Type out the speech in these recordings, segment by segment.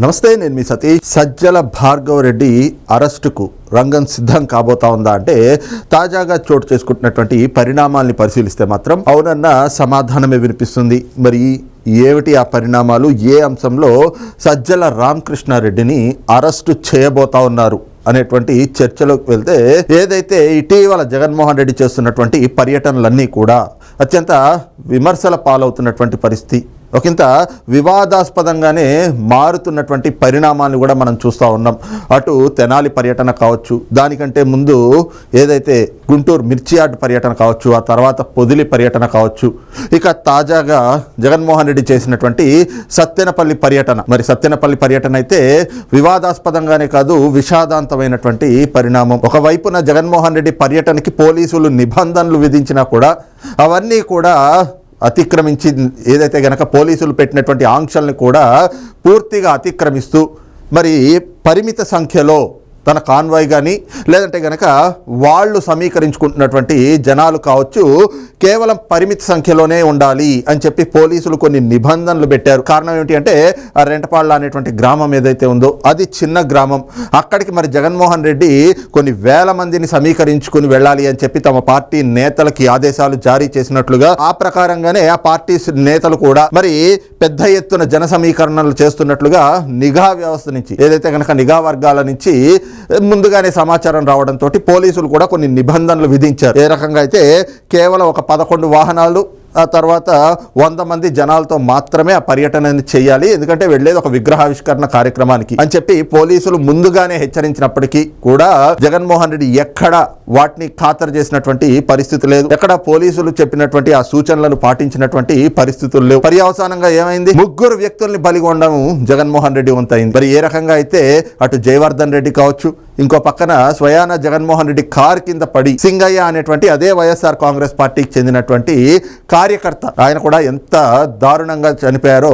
నమస్తే నేను మీ సతీష్. సజ్జల భార్గవ రెడ్డి అరెస్టుకు రంగం సిద్ధం కాబోతా ఉందా అంటే తాజాగా చోటు చేసుకుంటున్నటువంటి పరిణామాల్ని పరిశీలిస్తే మాత్రం అవునన్న సమాధానమే వినిపిస్తుంది. మరి ఏమిటి ఆ పరిణామాలు? ఏ అంశంలో సజ్జల రామకృష్ణారెడ్డిని అరెస్టు చేయబోతా ఉన్నారు అనేటువంటి చర్చలోకి వెళ్తే ఏదైతే ఇటీవల జగన్మోహన్ రెడ్డి చేస్తున్నటువంటి పర్యటనలన్నీ కూడా అత్యంత విమర్శల పాలవుతున్నటువంటి పరిస్థితి. ఒకంత వివాదాస్పదంగానే మారుతున్నటువంటి పరిణామాలు కూడా మనం చూస్తూ ఉన్నాం. అటు తెనాలి పర్యటన కావచ్చు దానికంటే ముందు ఏదైతే గుంటూరు మిర్చియాడ్ పర్యటన కావచ్చు ఆ తర్వాత పొదిలి పర్యటన కావచ్చు ఇక తాజాగా జగన్మోహన్ రెడ్డి చేసినటువంటి సత్తెనపల్లి పర్యటన. మరి సత్తెనపల్లి పర్యటన అయితే వివాదాస్పదంగానే కాదు విషాదాంతమైనటువంటి పరిణామం. ఒకవైపున జగన్మోహన్ రెడ్డి పర్యటనకి పోలీసులు నిబంధనలు విధించినా కూడా అవన్నీ కూడా అతిక్రమించి ఏదైతే గనక పోలీసులు పెట్టినటువంటి ఆంక్షల్ని కూడా పూర్తిగా అతిక్రమిస్తూ మరి పరిమిత సంఖ్యలో తన కాన్వాయ్ కానీ లేదంటే కనుక వాళ్ళు సమీకరించుకుంటున్నటువంటి జనాలు కావచ్చు కేవలం పరిమిత సంఖ్యలోనే ఉండాలి అని చెప్పి పోలీసులు కొన్ని నిబంధనలు పెట్టారు. కారణం ఏమిటి అంటే ఆ రెంటపాళ్ళ అనేటువంటి గ్రామం ఏదైతే ఉందో అది చిన్న గ్రామం. అక్కడికి మరి జగన్మోహన్ రెడ్డి కొన్ని వేల మందిని సమీకరించుకుని వెళ్ళాలి అని చెప్పి తమ పార్టీ నేతలకి ఆదేశాలు జారీ చేసినట్లుగా ఆ ప్రకారంగానే ఆ పార్టీ నేతలు కూడా మరి పెద్ద ఎత్తున జన సమీకరణలు చేస్తున్నట్లుగా నిఘా వ్యవస్థ నుంచి ఏదైతే కనుక నిఘా వర్గాల నుంచి ముందుగానే సమాచారం రావడంతో పోలీసులు కూడా కొన్ని నిబంధనలు విధించారు. ఏ రకంగా అయితే కేవలం ఒక పదకొండు వాహనాలు తర్వాత వంద మంది జనాలతో మాత్రమే ఆ పర్యటన చేయాలి. ఎందుకంటే వెళ్ళేది ఒక విగ్రహావిష్కరణ కార్యక్రమానికి అని చెప్పి పోలీసులు ముందుగానే హెచ్చరించినప్పటికీ కూడా జగన్మోహన్ రెడ్డి ఎక్కడ వాటిని ఖాతరు చేసినటువంటి పరిస్థితి లేదు. ఎక్కడ పోలీసులు చెప్పినటువంటి ఆ సూచనలను పాటించినటువంటి పరిస్థితులు లేవు. పర్యవసానంగా ఏమైంది? ముగ్గురు వ్యక్తుల్ని బలిగొండడం జగన్మోహన్ రెడ్డి వంతైంది. మరి ఏ రకంగా అయితే అటు జయవర్ధన్ రెడ్డి కావచ్చు ఇంకో పక్కన స్వయాన జగన్మోహన్ రెడ్డి కార్ కింద పడి సింగయ్య అనేటువంటి అదే వైఎస్ఆర్ కాంగ్రెస్ పార్టీకి చెందినటువంటి కార్యకర్త. ఆయన కూడా ఎంత దారుణంగా చనిపోయారో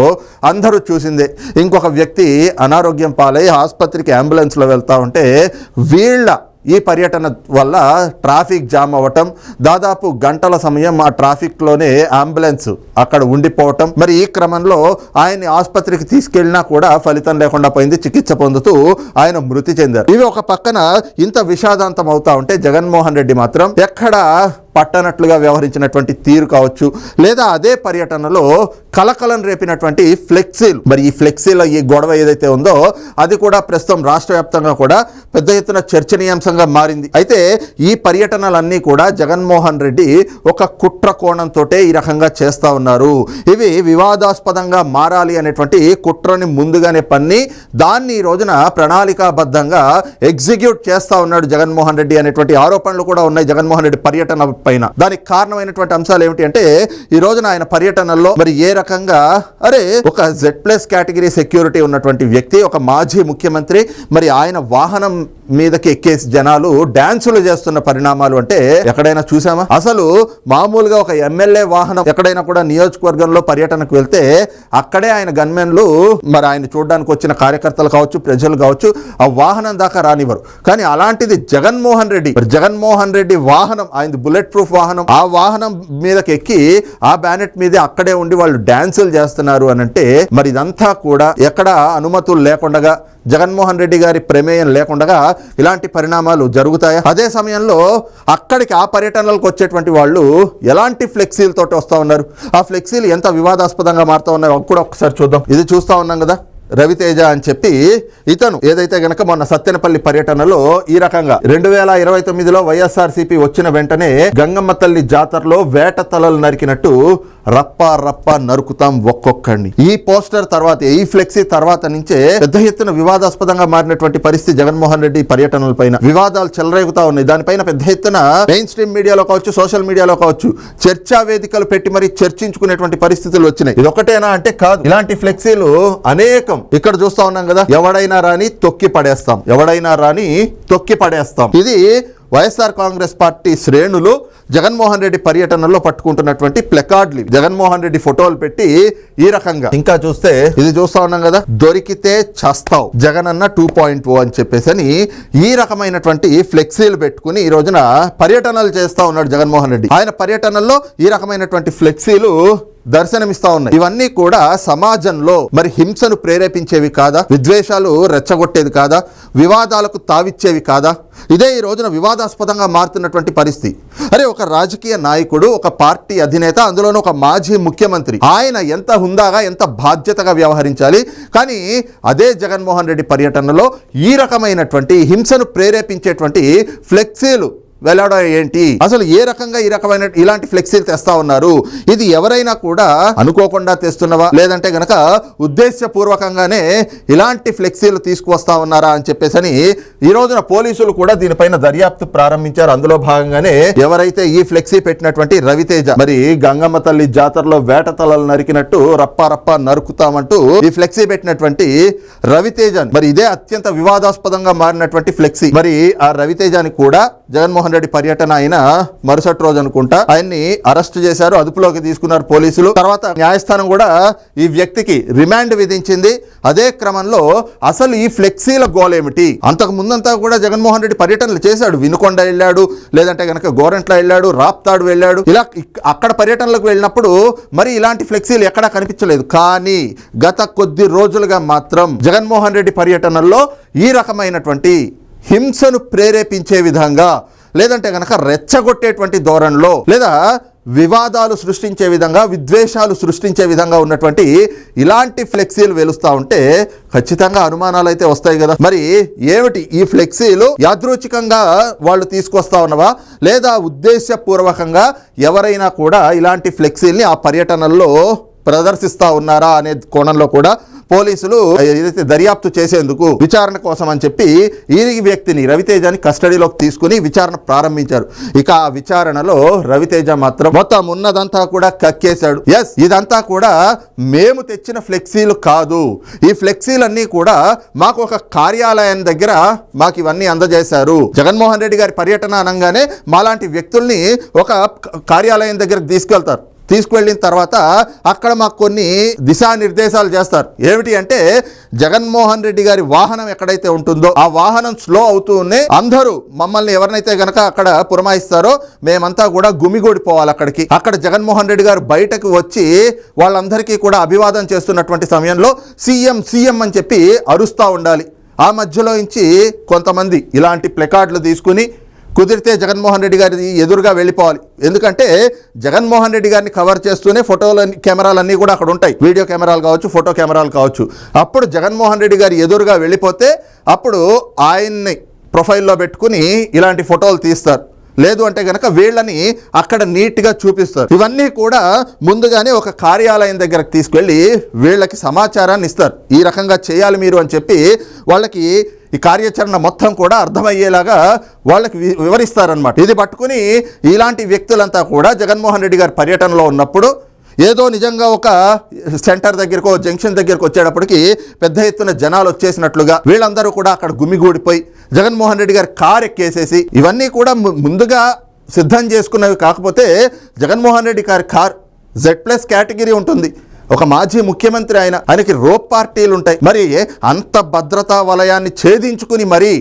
అందరూ చూసిందే. ఇంకొక వ్యక్తి అనారోగ్యం పాలై ఆసుపత్రికి అంబులెన్స్లో వెళ్తా ఉంటే వీళ్ళ ఈ పర్యటన వల్ల ట్రాఫిక్ జామ్ అవ్వటం దాదాపు గంటల సమయం ఆ ట్రాఫిక్లోనే అంబులెన్స్ అక్కడ ఉండిపోవటం. మరి ఈ క్రమంలో ఆయన్ని ఆసుపత్రికి తీసుకెళ్ళినా కూడా ఫలితం లేకుండా పోయింది. చికిత్స పొందుతూ ఆయన మృతి చెందారు. ఇవి ఒక పక్కన ఇంత విషాదాంతం అవుతా ఉంటే జగన్మోహన్ రెడ్డి మాత్రం ఎక్కడ పట్టనట్లుగా వ్యవహరించినటువంటి తీరు కావచ్చు లేదా అదే పర్యటనలో కలకలను రేపినటువంటి ఫ్లెక్సీలు. మరి ఈ ఫ్లెక్సీల ఈ గొడవ ఏదైతే ఉందో అది కూడా ప్రస్తుతం రాష్ట్ర వ్యాప్తంగా కూడా పెద్ద ఎత్తున చర్చనీయాంశంగా మారింది. అయితే ఈ పర్యటనలన్నీ కూడా జగన్మోహన్ రెడ్డి ఒక కుట్ర కోణంతో ఈ రకంగా చేస్తా ఉన్నారు. ఇవి వివాదాస్పదంగా మారాలి అనేటువంటి కుట్రని ముందుగానే పన్ని దాన్ని ఈ రోజున ప్రణాళికాబద్ధంగా ఎగ్జిక్యూట్ చేస్తా ఉన్నాడు జగన్మోహన్ రెడ్డి అనేటువంటి ఆరోపణలు కూడా ఉన్నాయి. జగన్మోహన్ రెడ్డి పర్యటన పైన. దానికి కారణమైనటువంటి అంశాలు ఏమిటి అంటే ఈ రోజున ఆయన పర్యటనలో మరి ఏ రకంగా అరే ఒక జెడ్ ప్లస్ కేటగిరీ సెక్యూరిటీ ఉన్నటువంటి వ్యక్తి ఒక మాజీ ముఖ్యమంత్రి మరి ఆయన వాహనం మీదకి ఎక్కేసి జనాలు డాన్సులు చేస్తున్న పరిణామాలు అంటే ఎక్కడైనా చూసామా అసలు మామూలుగా ఒక ఎమ్మెల్యే వాహనం ఎక్కడైనా కూడా నియోజకవర్గంలో పర్యటనకు వెళ్తే అక్కడే ఆయన గన్మెన్లు మరి ఆయన చూడడానికి వచ్చిన కార్యకర్తలు కావచ్చు ప్రజలు కావచ్చు ఆ వాహనం దాకా రానివ్వరు. కానీ అలాంటిది జగన్మోహన్ రెడ్డి మరి జగన్మోహన్ రెడ్డి వాహనం ఆయన బుల్లెట్ ప్రూఫ్ వాహనం ఆ వాహనం మీదకి ఎక్కి ఆ బ్యానెట్ మీదే అక్కడే ఉండి వాళ్ళు డాన్సులు చేస్తున్నారు అని అంటే మరి ఇదంతా కూడా ఎక్కడ అనుమతులు లేకుండా జగన్మోహన్ రెడ్డి గారి ప్రమేయం లేకుండా ఇలాంటి పరిణామాలు జరుగుతాయా? అదే సమయంలో అక్కడికి ఆ పర్యటనలకు వచ్చేటువంటి వాళ్ళు ఎలాంటి ఫ్లెక్సీలతోటి వస్తూ ఉన్నారు? ఆ ఫ్లెక్సీలు ఎంత వివాదాస్పదంగా మారుతూ ఉన్నాయో కూడా ఒకసారి చూద్దాం. ఇది చూస్తూ ఉన్నాం కదా? రవితేజ అని చెప్పి ఇతను ఏదైతే గనక మొన్న సత్తెనపల్లి పర్యటనలో ఈ రకంగా రెండు వేల ఇరవై తొమ్మిదిలో వైఎస్ఆర్సీపీ వచ్చిన వెంటనే గంగమ్మ తల్లి జాతరలో వేట తలలు నరికినట్టు రప్ప రప్ప నరుకుతాం ఒక్కొక్కడిని. ఈ పోస్టర్ తర్వాత ఈ ఫ్లెక్సీ తర్వాత నుంచే పెద్ద ఎత్తున వివాదాస్పదంగా మారినటువంటి పరిస్థితి జగన్మోహన్ రెడ్డి పర్యటనల పైన. వివాదాలు చెలరేగుతా ఉన్నాయి. దానిపైన పెద్ద ఎత్తున మెయిన్ స్ట్రీమ్ మీడియాలో కావచ్చు సోషల్ మీడియాలో కావచ్చు చర్చా వేదికలు పెట్టి మరి చర్చించుకునేటువంటి పరిస్థితులు వచ్చినాయి. ఇది ఒకటేనా అంటే కాదు. ఇలాంటి ఫ్లెక్సీలు అనేకం. ఇక్కడ చూస్తా ఉన్నాం కదా ఎవడైనా రాని తొక్కి పడేస్తాం. ఎవడైనా రాని తొక్కి పడేస్తాం. ఇది వైఎస్ఆర్ కాంగ్రెస్ పార్టీ శ్రేణులు జగన్మోహన్ రెడ్డి పర్యటనలో పట్టుకుంటున్నటువంటి ప్లెకార్డ్లు జగన్మోహన్ రెడ్డి ఫోటోలు పెట్టి ఈ రకంగా. ఇంకా చూస్తే ఇది చూస్తా ఉన్నాం కదా దొరికితే చస్తావు. జగన్ అన్న టూ పాయింట్ ఓ అని చెప్పేసి అని ఈ రకమైనటువంటి ఫ్లెక్సీలు పెట్టుకుని ఈ రోజున పర్యటనలు చేస్తా ఉన్నాడు జగన్మోహన్ రెడ్డి. ఆయన పర్యటనల్లో ఈ రకమైనటువంటి ఫ్లెక్సీలు దర్శనమిస్తా ఉన్నాయి. ఇవన్నీ కూడా సమాజంలో మరి హింసను ప్రేరేపించేవి కాదా? విద్వేషాలు రెచ్చగొట్టేది కాదా? వివాదాలకు తావిచ్చేవి కాదా? ఇదే ఈ రోజున వివాదాస్పదంగా మారుతున్నటువంటి పరిస్థితి. అరే ఒక రాజకీయ నాయకుడు ఒక పార్టీ అధినేత అందులోనూ ఒక మాజీ ముఖ్యమంత్రి. ఆయన ఎంత హుందాగా ఎంత బాధ్యతగా వ్యవహరించాలి? కానీ అదే జగన్మోహన్ రెడ్డి పర్యటనలో ఈ రకమైనటువంటి హింసను ప్రేరేపించేటువంటి ఫ్లెక్సీలు వెళ్ళడం ఏంటి? అసలు ఏ రకంగా ఈ రకమైన ఇలాంటి ఫ్లెక్సీలు తెస్తా ఉన్నారు? ఇది ఎవరైనా కూడా అనుకోకుండా తెస్తున్నవా? లేదంటే గనక ఉద్దేశపూర్వకంగానే ఇలాంటి ఫ్లెక్సీలు తీసుకువస్తా ఉన్నారా అని చెప్పేసి అని ఈ రోజున పోలీసులు కూడా దీనిపైన దర్యాప్తు ప్రారంభించారు. అందులో భాగంగానే ఎవరైతే ఈ ఫ్లెక్సీ పెట్టినటువంటి రవితేజ మరి గంగమ్మ తల్లి జాతరలో వేట తలలు నరికినట్టు రప్పారప్ప నరుకుతామంటూ ఈ ఫ్లెక్సీ పెట్టినటువంటి రవితేజ మరి ఇదే అత్యంత వివాదాస్పదంగా మారినటువంటి ఫ్లెక్సీ. మరి ఆ రవితేజాని కూడా జగన్మోహన్ రెడ్డి పర్యటన అయిన మరుసటి రోజు అనుకుంటా. ఆయన్ని అరెస్ట్ చేశారు అదుపులోకి తీసుకున్నారు పోలీసులు. తర్వాత న్యాయస్థానం కూడా ఈ వ్యక్తికి రిమాండ్ విధించింది. అదే క్రమంలో అసలు ఈ ఫ్లెక్సీల గోల్ ఏమిటి అంతకు ముందంతా కూడా జగన్మోహన్ రెడ్డి పర్యటనలు చేశాడు. వినుకొండ వెళ్ళాడు లేదంటే గనక గోరంట్ల వెళ్ళాడు రాప్తాడు వెళ్ళాడు. ఇలా అక్కడ పర్యటనలకు వెళ్ళినప్పుడు మరి ఇలాంటి ఫ్లెక్సీలు ఎక్కడా కనిపించలేదు. కానీ గత కొద్ది రోజులుగా మాత్రం జగన్మోహన్ రెడ్డి పర్యటనల్లో ఈ రకమైనటువంటి హింసను ప్రేరేపించే విధంగా లేదంటే కనుక రెచ్చగొట్టేటువంటి ధోరణిలో లేదా వివాదాలు సృష్టించే విధంగా విద్వేషాలు సృష్టించే విధంగా ఉన్నటువంటి ఇలాంటి ఫ్లెక్సీలు వెలుస్తూ ఉంటే ఖచ్చితంగా అనుమానాలు అయితే వస్తాయి కదా. మరి ఏమిటి ఈ ఫ్లెక్సీలు? యాదృచ్ఛికంగా వాళ్ళు తీసుకొస్తా ఉన్నవా? లేదా ఉద్దేశపూర్వకంగా ఎవరైనా కూడా ఇలాంటి ఫ్లెక్సీల్ని ఆ పర్యటనల్లో ప్రదర్శిస్తూ ఉన్నారా అనే కోణంలో కూడా పోలీసులు ఏదైతే దర్యాప్తు చేసేందుకు విచారణ కోసం అని చెప్పి ఈ వ్యక్తిని రవితేజని కస్టడీలోకి తీసుకుని విచారణ ప్రారంభించారు. ఇక ఆ విచారణలో రవితేజ మాత్రం మొత్తం ఉన్నదంతా కూడా కక్కేశాడు. ఎస్ ఇదంతా కూడా మేము తెచ్చిన ఫ్లెక్సీలు కాదు. ఈ ఫ్లెక్సీలన్నీ కూడా మాకు ఒక కార్యాలయం దగ్గర మాకు ఇవన్నీ అందజేశారు. జగన్మోహన్ రెడ్డి గారి పర్యటన అనగానే మాలాంటి వ్యక్తుల్ని ఒక కార్యాలయం దగ్గరకు తీసుకెళ్తారు. తీసుకువెళ్ళిన తర్వాత అక్కడ మాకు కొన్ని దిశానిర్దేశాలు చేస్తారు. ఏమిటి అంటే జగన్మోహన్ రెడ్డి గారి వాహనం ఎక్కడైతే ఉంటుందో ఆ వాహనం స్లో అవుతూనే అందరూ మమ్మల్ని ఎవరినైతే గనక అక్కడ పురమాయిస్తారో మేమంతా కూడా గుమిగూడిపోవాలి అక్కడికి. అక్కడ జగన్మోహన్ రెడ్డి గారు బయటకు వచ్చి వాళ్ళందరికీ కూడా అభివాదం చేస్తున్నటువంటి సమయంలో సీఎం సీఎం అని చెప్పి అరుస్తూ ఉండాలి. ఆ మధ్యలో నుంచి కొంతమంది ఇలాంటి ప్లెకార్డులు తీసుకుని కుదిరితే జగన్మోహన్ రెడ్డి గారి ఎదురుగా వెళ్ళిపోవాలి. ఎందుకంటే జగన్మోహన్ రెడ్డి గారిని కవర్ చేస్తూనే ఫోటోలు కెమెరాలన్నీ కూడా అక్కడ ఉంటాయి. వీడియో కెమెరాలు కావచ్చు ఫోటో కెమెరాలు కావచ్చు. అప్పుడు జగన్మోహన్ రెడ్డి గారి ఎదురుగా వెళ్ళిపోతే అప్పుడు ఆయన్ని ప్రొఫైల్లో పెట్టుకుని ఇలాంటి ఫోటోలు తీస్తారు. లేదు అంటే గనక వీళ్ళని అక్కడ నీట్గా చూపిస్తారు. ఇవన్నీ కూడా ముందుగానే ఒక కార్యాలయం దగ్గరకు తీసుకెళ్ళి వీళ్ళకి సమాచారాన్ని ఇస్తారు. ఈ రకంగా చేయాలి మీరు అని చెప్పి వాళ్ళకి ఈ కార్యాచరణ మొత్తం కూడా అర్థమయ్యేలాగా వాళ్ళకి వి- వివరిస్తారనమాట ఇది పట్టుకుని ఇలాంటి వ్యక్తులంతా కూడా జగన్మోహన్ రెడ్డి గారి పర్యటనలో ఉన్నప్పుడు ఏదో నిజంగా ఒక సెంటర్ దగ్గరకో జంక్షన్ దగ్గరకు వచ్చేటప్పటికి పెద్ద ఎత్తున జనాలు వచ్చేసినట్లుగా వీళ్ళందరూ కూడా అక్కడ గుమిగూడిపోయి జగన్మోహన్ రెడ్డి గారి కార్ ఎక్కేసేసి ఇవన్నీ కూడా ము- ముందుగా సిద్ధం చేసుకున్నవి కాకపోతే జగన్మోహన్ రెడ్డి గారి కార్ జెడ్ ప్లస్ కేటగిరీ ఉంటుంది. ఒక మాజీ ముఖ్యమంత్రి ఆయన ఆయనకి రోప్ పార్టీలు ఉంటాయి. మరి అంత భద్రతా వలయాన్ని ఛేదించుకుని మరీ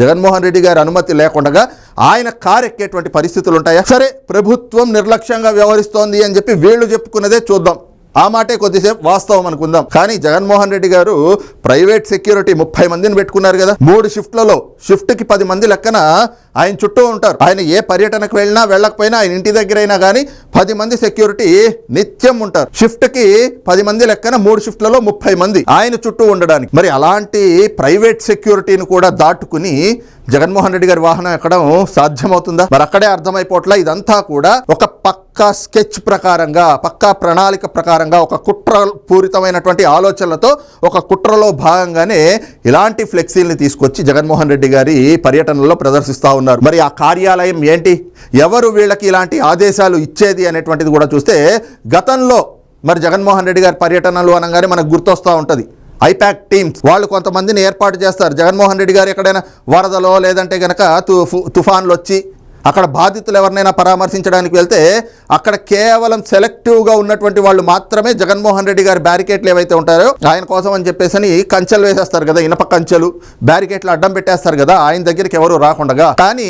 జగన్మోహన్ రెడ్డి గారి అనుమతి లేకుండా ఆయన కారెక్కేటువంటి పరిస్థితులు ఉంటాయా? సరే ప్రభుత్వం నిర్లక్ష్యంగా వ్యవహరిస్తోంది అని చెప్పి వీళ్ళు చెప్పుకున్నదే చూద్దాం. ఆ మాటే కొద్దిసేపు వాస్తవం అనుకుందాం. కానీ జగన్మోహన్ రెడ్డి గారు ప్రైవేట్ సెక్యూరిటీ ముప్పై మందిని పెట్టుకున్నారు కదా. మూడు షిఫ్ట్లలో షిఫ్ట్కి పది మంది లెక్కన ఆయన చుట్టూ ఉంటారు. ఆయన ఏ పర్యటనకు వెళ్ళినా వెళ్ళకపోయినా ఆయన ఇంటి దగ్గర అయినా కానీ పది మంది సెక్యూరిటీ నిత్యం ఉంటారు. షిఫ్ట్కి పది మంది లెక్కన మూడు షిఫ్ట్లలో ముప్పై మంది ఆయన చుట్టూ ఉండడానికి. మరి అలాంటి ప్రైవేట్ సెక్యూరిటీని కూడా దాటుకుని జగన్మోహన్ రెడ్డి గారి వాహనం ఎక్కడం సాధ్యమవుతుందా? మరి అక్కడే అర్థమైపోట్లా ఇదంతా కూడా ఒక పక్కా స్కెచ్ ప్రకారంగా పక్కా ప్రణాళిక ప్రకారంగా ఒక కుట్ర పూరితమైనటువంటి ఆలోచనలతో ఒక కుట్రలో భాగంగానే ఇలాంటి ఫ్లెక్సీల్ని తీసుకొచ్చి జగన్మోహన్ రెడ్డి గారి పర్యటనలో ప్రదర్శిస్తా ఉన్నారు. మరి ఆ కార్యాలయం ఏంటి? ఎవరు వీళ్ళకి ఇలాంటి ఆదేశాలు ఇచ్చేది అనేటువంటిది కూడా చూస్తే గతంలో మరి జగన్మోహన్ రెడ్డి గారి పర్యటనలు అనగానే మనకు గుర్తొస్తూ ఉంటుంది. ఐపాక్ టీమ్స్ వాళ్ళు కొంతమందిని ఏర్పాటు చేస్తారు. జగన్మోహన్ రెడ్డి గారు ఎక్కడైనా వరదలో లేదంటే గనక తుఫు తుఫాన్లు వచ్చి అక్కడ బాధితులు ఎవరినైనా పరామర్శించడానికి వెళ్తే అక్కడ కేవలం సెలెక్టివ్గా ఉన్నటువంటి వాళ్ళు మాత్రమే జగన్మోహన్ రెడ్డి గారి బ్యారికేట్లు ఏవైతే ఉంటారో ఆయన కోసం అని చెప్పేసి కంచెలు వేసేస్తారు కదా ఇనప కంచెలు బ్యారికేట్లు అడ్డం పెట్టేస్తారు కదా ఆయన దగ్గరికి ఎవరు రాకుండా కానీ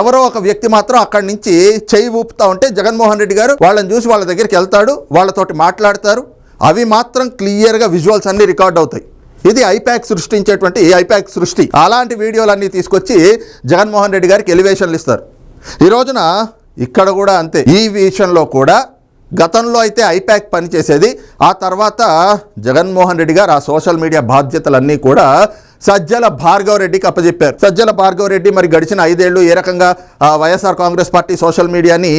ఎవరో ఒక వ్యక్తి మాత్రం అక్కడి నుంచి చేయి ఊపుతా ఉంటే జగన్మోహన్ రెడ్డి గారు వాళ్ళని చూసి వాళ్ళ దగ్గరికి వెళ్తాడు వాళ్ళతోటి మాట్లాడతారు. అవి మాత్రం క్లియర్గా విజువల్స్ అన్ని రికార్డ్ అవుతాయి. ఇది ఐపాక్ సృష్టించేటువంటి ఐపాక్ సృష్టి. అలాంటి వీడియోలన్నీ తీసుకొచ్చి జగన్మోహన్ రెడ్డి గారికి ఎలివేషన్లు ఇస్తారు. ఈ రోజున ఇక్కడ కూడా అంతే. ఈ విషయంలో కూడా గతంలో అయితే ఐపాక్ పనిచేసేది ఆ తర్వాత జగన్మోహన్ రెడ్డి గారు ఆ సోషల్ మీడియా బాధ్యతలన్నీ కూడా సజ్జల భార్గవ్ రెడ్డికి అప్పజెప్పారు. సజ్జల భార్గవ్ రెడ్డి మరి గడిచిన ఐదేళ్ళు ఏ రకంగా ఆ వైఎస్ఆర్ కాంగ్రెస్ పార్టీ సోషల్ మీడియాని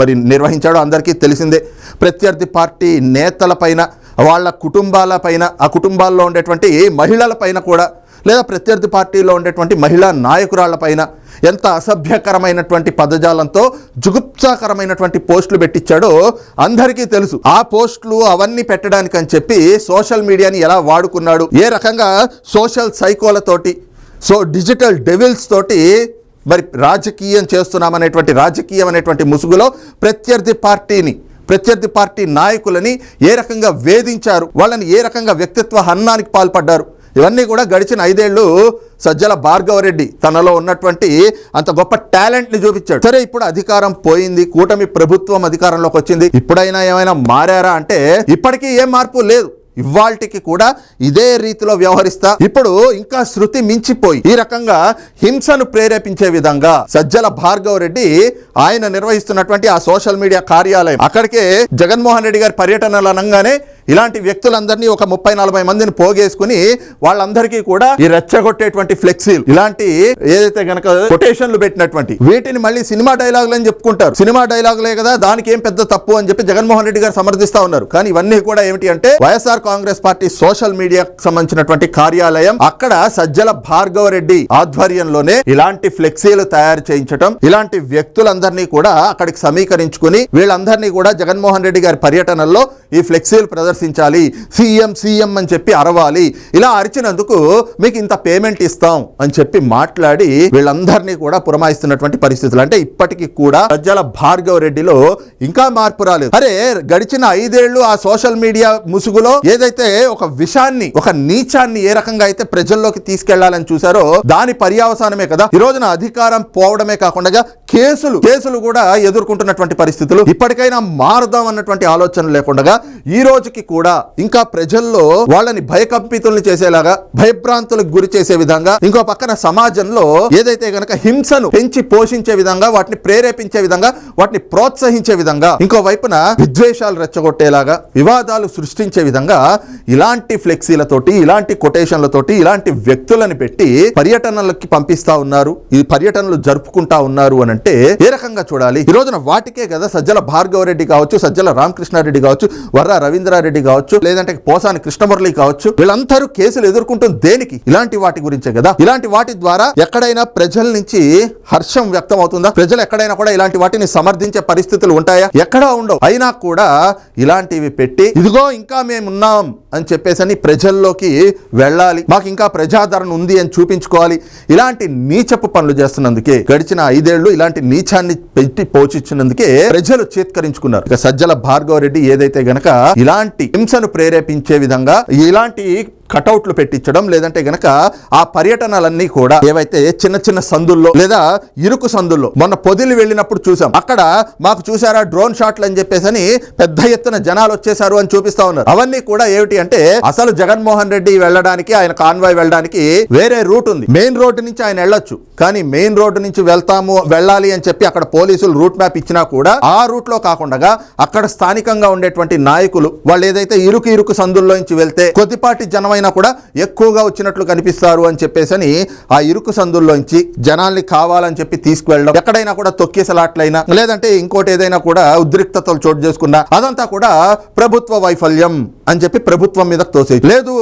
మరి నిర్వహించాడో అందరికీ తెలిసిందే. ప్రత్యర్థి పార్టీ నేతలపైన వాళ్ళ కుటుంబాలపైన ఆ కుటుంబాల్లో ఉండేటువంటి మహిళలపైన కూడా లేదా ప్రత్యర్థి పార్టీలో ఉండేటువంటి మహిళా నాయకురాళ్ళపైన ఎంత అసభ్యకరమైనటువంటి పదజాలంతో జుగుప్సాకరమైనటువంటి పోస్టులు పెట్టించాడో అందరికీ తెలుసు. ఆ పోస్టులు అవన్నీ పెట్టడానికని చెప్పి సోషల్ మీడియాని ఎలా వాడుకున్నాడు ఏ రకంగా సోషల్ సైకోలతోటి సో డిజిటల్ డెవిల్స్ తోటి మరి రాజకీయం చేస్తున్నామనేటువంటి రాజకీయం అనేటువంటి ముసుగులో ప్రత్యర్థి పార్టీని ప్రత్యర్థి పార్టీ నాయకులని ఏ రకంగా వేధించారు వాళ్ళని ఏ రకంగా వ్యక్తిత్వ హన్నానికి పాల్పడ్డారు ఇవన్నీ కూడా గడిచిన ఐదేళ్ళు సజ్జల భార్గవరెడ్డి తనలో ఉన్నటువంటి అంత గొప్ప టాలెంట్ని చూపించాడు. సరే ఇప్పుడు అధికారం పోయింది కూటమి ప్రభుత్వం అధికారంలోకి వచ్చింది. ఇప్పుడైనా ఏమైనా మారారా అంటే ఇప్పటికీ ఏం మార్పు లేదు. ఇవాల్టికి కూడా ఇదే రీతిలో వ్యవహరిస్తా. ఇప్పుడు ఇంకా శృతి మించిపోయి ఈ రకంగా హింసను ప్రేరేపించే విధంగా సజ్జల భార్గవ్ రెడ్డి ఆయన నిర్వహిస్తున్నటువంటి ఆ సోషల్ మీడియా కార్యాలయం. అక్కడికే జగన్మోహన్ రెడ్డి గారి పర్యటనలు అనగానే ఇలాంటి వ్యక్తులందరినీ ఒక ముప్పై నలభై మందిని పోగేసుకుని వాళ్ళందరికీ కూడా ఈ రెచ్చగొట్టేటువంటి ఫ్లెక్సీలు ఇలాంటి ఏదైతే గనక కొటేషన్లు పెట్టినటువంటి వీటిని మళ్ళీ సినిమా డైలాగులు అని చెప్పుకుంటారు. సినిమా డైలాగులే కదా దానికి ఏం పెద్ద తప్పు అని చెప్పి జగన్మోహన్ రెడ్డి గారు సమర్థిస్తా ఉన్నారు. కానీ ఇవన్నీ కూడా ఏమిటి అంటే వైఎస్ఆర్ కాంగ్రెస్ పార్టీ సోషల్ మీడియాకు సంబంధించినటువంటి కార్యాలయం అక్కడ సజ్జల భార్గవ రెడ్డి ఆధ్వర్యంలోనే ఇలాంటి ఫ్లెక్సీలు తయారు చేయించడం ఇలాంటి వ్యక్తులందరినీ కూడా అక్కడికి సమీకరించుకుని వీళ్ళందరినీ కూడా జగన్మోహన్ రెడ్డి గారి పర్యటనలో ఈ ఫ్లెక్సీలు ప్రదర్శించాలి సీఎం సీఎం అని చెప్పి అరవాలి. ఇలా అరిచినందుకు మీకు ఇంత పేమెంట్ ఇస్తాం అని చెప్పి మాట్లాడి వీళ్ళందరినీ కూడా పురమాయిస్తున్నటువంటి పరిస్థితులు. అంటే ఇప్పటికీ కూడా ప్రజల భార్గవ రెడ్డిలో ఇంకా మార్పు రాలేదు. అరే గడిచిన ఐదేళ్ళు ఆ సోషల్ మీడియా ముసుగులో ఏదైతే ఒక విషాన్ని ఒక నీచాన్ని ఏ రకంగా అయితే ప్రజల్లోకి తీసుకెళ్ళాలని చూసారో దాని పర్యావసానమే కదా. ఈ రోజున అధికారం పోవడమే కాకుండా కేసులు కేసులు కూడా ఎదుర్కొంటున్నటువంటి పరిస్థితులు. ఇప్పటికైనా మారుదాం అన్నటువంటి ఆలోచన లేకుండా ఈ రోజుకి కూడా ఇంకా ప్రజల్లో వాళ్ళని భయకంపితుల్ని చేసేలాగా భయభ్రాంతులకు గురి చేసే విధంగా ఇంకో పక్కన సమాజంలో ఏదైతే గనక హింసను పెంచి పోషించే విధంగా వాటిని ప్రేరేపించే విధంగా వాటిని ప్రోత్సహించే విధంగా ఇంకో వైపున విద్వేషాలు రెచ్చగొట్టేలాగా వివాదాలు సృష్టించే విధంగా ఇలాంటి ఫ్లెక్సీలతోటి ఇలాంటి కొటేషన్లతోటి ఇలాంటి వ్యక్తులను పెట్టి పర్యటనలకి పంపిస్తా ఉన్నారు. ఈ పర్యటనలు జరుపుకుంటా ఉన్నారు అని అంటే ఏ రకంగా చూడాలి? ఈ రోజున వాటికే కదా సజ్జల భార్గవ రెడ్డి కావచ్చు సజ్జల రామకృష్ణారెడ్డి కావచ్చు వర్ర రవీంద్రారెడ్డి కావచ్చు లేదంటే పోసాని కృష్ణమురళి కావచ్చు వీళ్ళందరూ కేసులు ఎదుర్కొంటుంది దేనికి? ఇలాంటి వాటి గురించే కదా. ఇలాంటి వాటి ద్వారా ఎక్కడైనా ప్రజల నుంచి హర్షం వ్యక్తం అవుతుందా ప్రజలు ఎక్కడైనా కూడా ఇలాంటి వాటిని సమర్థించే పరిస్థితులు ఉంటాయా? ఎక్కడా ఉండవు. అయినా కూడా ఇలాంటివి పెట్టి ఇదిగో ఇంకా మేమున్నాం అని చెప్పేసి అని ప్రజల్లోకి వెళ్ళాలి. మాకు ఇంకా ప్రజాదరణ ఉంది అని చూపించుకోవాలి. ఇలాంటి నీచపు పనులు చేస్తున్నందుకే గడిచిన ఐదేళ్ళు ఇలాంటి నీచాన్ని పెట్టి పోషించినందుకే ప్రజలు చేత్కరించుకున్నారు. ఇక సజ్జల భార్గవ రెడ్డి ఏదైతే గనక ఇలాంటి హింసను ప్రేరేపించే విధంగా ఇలాంటి కటౌట్లు పెట్టించడం లేదంటే గనక ఆ పర్యటనలన్నీ కూడా ఏవైతే చిన్న చిన్న సందుల్లో లేదా ఇరుకు సందుల్లో మొన్న పొదిలి వెళ్ళినప్పుడు చూసాం. అక్కడ మాకు చూసారా డ్రోన్ షాట్లు అని చెప్పేసి పెద్ద ఎత్తున జనాలు వచ్చేసారు అని చూపిస్తా ఉన్నారు. అవన్నీ కూడా ఏమిటి అంటే అసలు జగన్మోహన్ రెడ్డి వెళ్ళడానికి ఆయన కాన్వాయ్ వెళ్ళడానికి వేరే రూట్ ఉంది. మెయిన్ రోడ్డు నుంచి ఆయన వెళ్ళొచ్చు. కానీ మెయిన్ రోడ్డు నుంచి వెళ్తాము వెళ్ళాలి అని చెప్పి అక్కడ పోలీసులు రూట్ మ్యాప్ ఇచ్చినా కూడా ఆ రూట్లో కాకుండా అక్కడ స్థానికంగా ఉండేటువంటి నాయకులు వాళ్ళు ఏదైతే ఇరుకు ఇరుకు సందుల్లో నుంచి వెళ్తే కొద్దిపాటి జనమైన కూడా ఎక్కువగా వచ్చినట్లు కనిపిస్తారు అని చెప్పేసి అని ఆ ఇరుకు సందుల్లోంచి జనాల్ని కావాలని చెప్పి తీసుకువెళ్ళడం ఎక్కడైనా కూడా తొక్కేసలాట్లైనా లేదంటే ఇంకోటి ఏదైనా కూడా ఉద్రిక్తతలు చోటు చేసుకున్నా అదంతా కూడా ప్రభుత్వ వైఫల్యం అని చెప్పి ప్రభుత్వం మీద తోసేది లేదు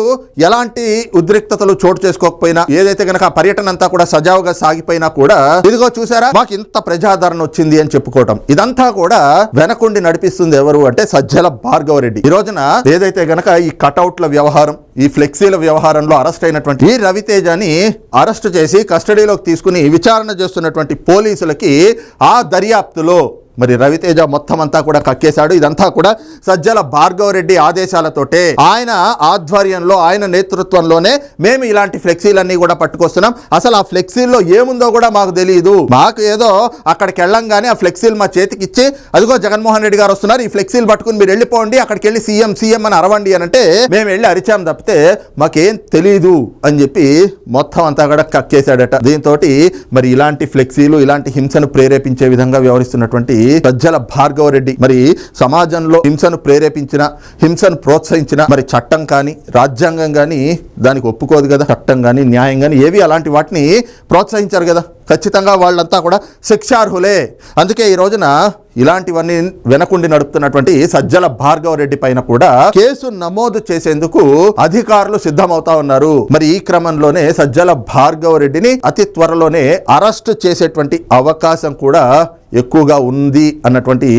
ఎలాంటి ఉద్రిక్తతలు చోటు చేసుకోకపోయినా ఏదైతే గనక పర్యటన అంతా కూడా సజావుగా సాగిపోయినా కూడా ఇదిగో చూసారా మాకు ఇంత ప్రజాదరణ వచ్చింది అని చెప్పుకోవటం. ఇదంతా కూడా వెనకుండి నడిపిస్తుంది ఎవరు అంటే సజ్జల భార్గవ రెడ్డి ఈ రోజున ఏదైతే గనక ఈ కటౌట్ల వ్యవహారం ఈ ఫ్లెక్స్ ఫ్లెక్సీల వ్యవహారంలో అరెస్ట్ అయినటువంటి ఈ రవితేజని అరెస్ట్ చేసి కస్టడీలోకి తీసుకుని విచారణ చేస్తున్నటువంటి పోలీసులకి ఆ దర్యాప్తులో మరి రవితేజ మొత్తం అంతా కూడా కక్కేశాడు. ఇదంతా కూడా సజ్జల భార్గవ రెడ్డి ఆదేశాలతోటే. ఆయన ఆధ్వర్యంలో ఆయన నేతృత్వంలోనే మేము ఇలాంటి ఫ్లెక్సీలన్నీ కూడా పట్టుకొస్తున్నాం. అసలు ఆ ఫ్లెక్సీల్లో ఏముందో కూడా మాకు తెలియదు మాకు ఏదో అక్కడికి వెళ్ళంగానే ఆ ఫ్లెక్సీలు మా చేతికి ఇచ్చి అదిగో జగన్మోహన్ రెడ్డి గారు వస్తున్నారు ఈ ఫ్లెక్సీలు పట్టుకుని మీరు వెళ్ళిపోండి అక్కడికి వెళ్ళి సీఎం సీఎం అని అరవండి అని అంటే మేము వెళ్ళి అరిచాం తప్పితే మాకేం తెలియదు అని చెప్పి మొత్తం అంతా కూడా కక్కేశాడట. దీంతో మరి ఇలాంటి ఫ్లెక్సీలు ఇలాంటి హింసను ప్రేరేపించే విధంగా వ్యవహరిస్తున్నటువంటి సజ్జల భార్గవ రెడ్డి మరి సమాజంలో హింసను ప్రేరేపించిన హింసను ప్రోత్సహించిన మరి చట్టం కానీ రాజ్యాంగం కానీ దానికి ఒప్పుకోదు కదా. చట్టం కానీ న్యాయం కానీ ఏవి అలాంటి వాటిని ప్రోత్సహించారు కదా. ఖచ్చితంగా వాళ్ళంతా కూడా శిక్షార్హులే. అందుకే ఈ రోజున ఇలాంటివన్నీ వెనకుండి నడుపుతున్నటువంటి సజ్జల భార్గవ రెడ్డి పైన కూడా కేసు నమోదు చేసేందుకు అధికారులు సిద్ధమవుతా ఉన్నారు. మరి ఈ క్రమంలోనే సజ్జల భార్గవ రెడ్డిని అతి త్వరలోనే అరెస్ట్ చేసేటువంటి అవకాశం కూడా ఎక్కువగా ఉంది అన్నటువంటి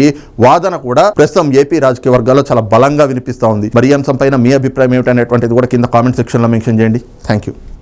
వాదన కూడా ప్రస్తుతం ఏపీ రాజకీయ వర్గాల్లో చాలా బలంగా వినిపిస్తూ ఉంది. మరి ఈ అంశం పైన మీ అభిప్రాయం ఏమిటనేటువంటిది కూడా కింద కామెంట్ సెక్షన్లో మెన్షన్ చేయండి. Thank you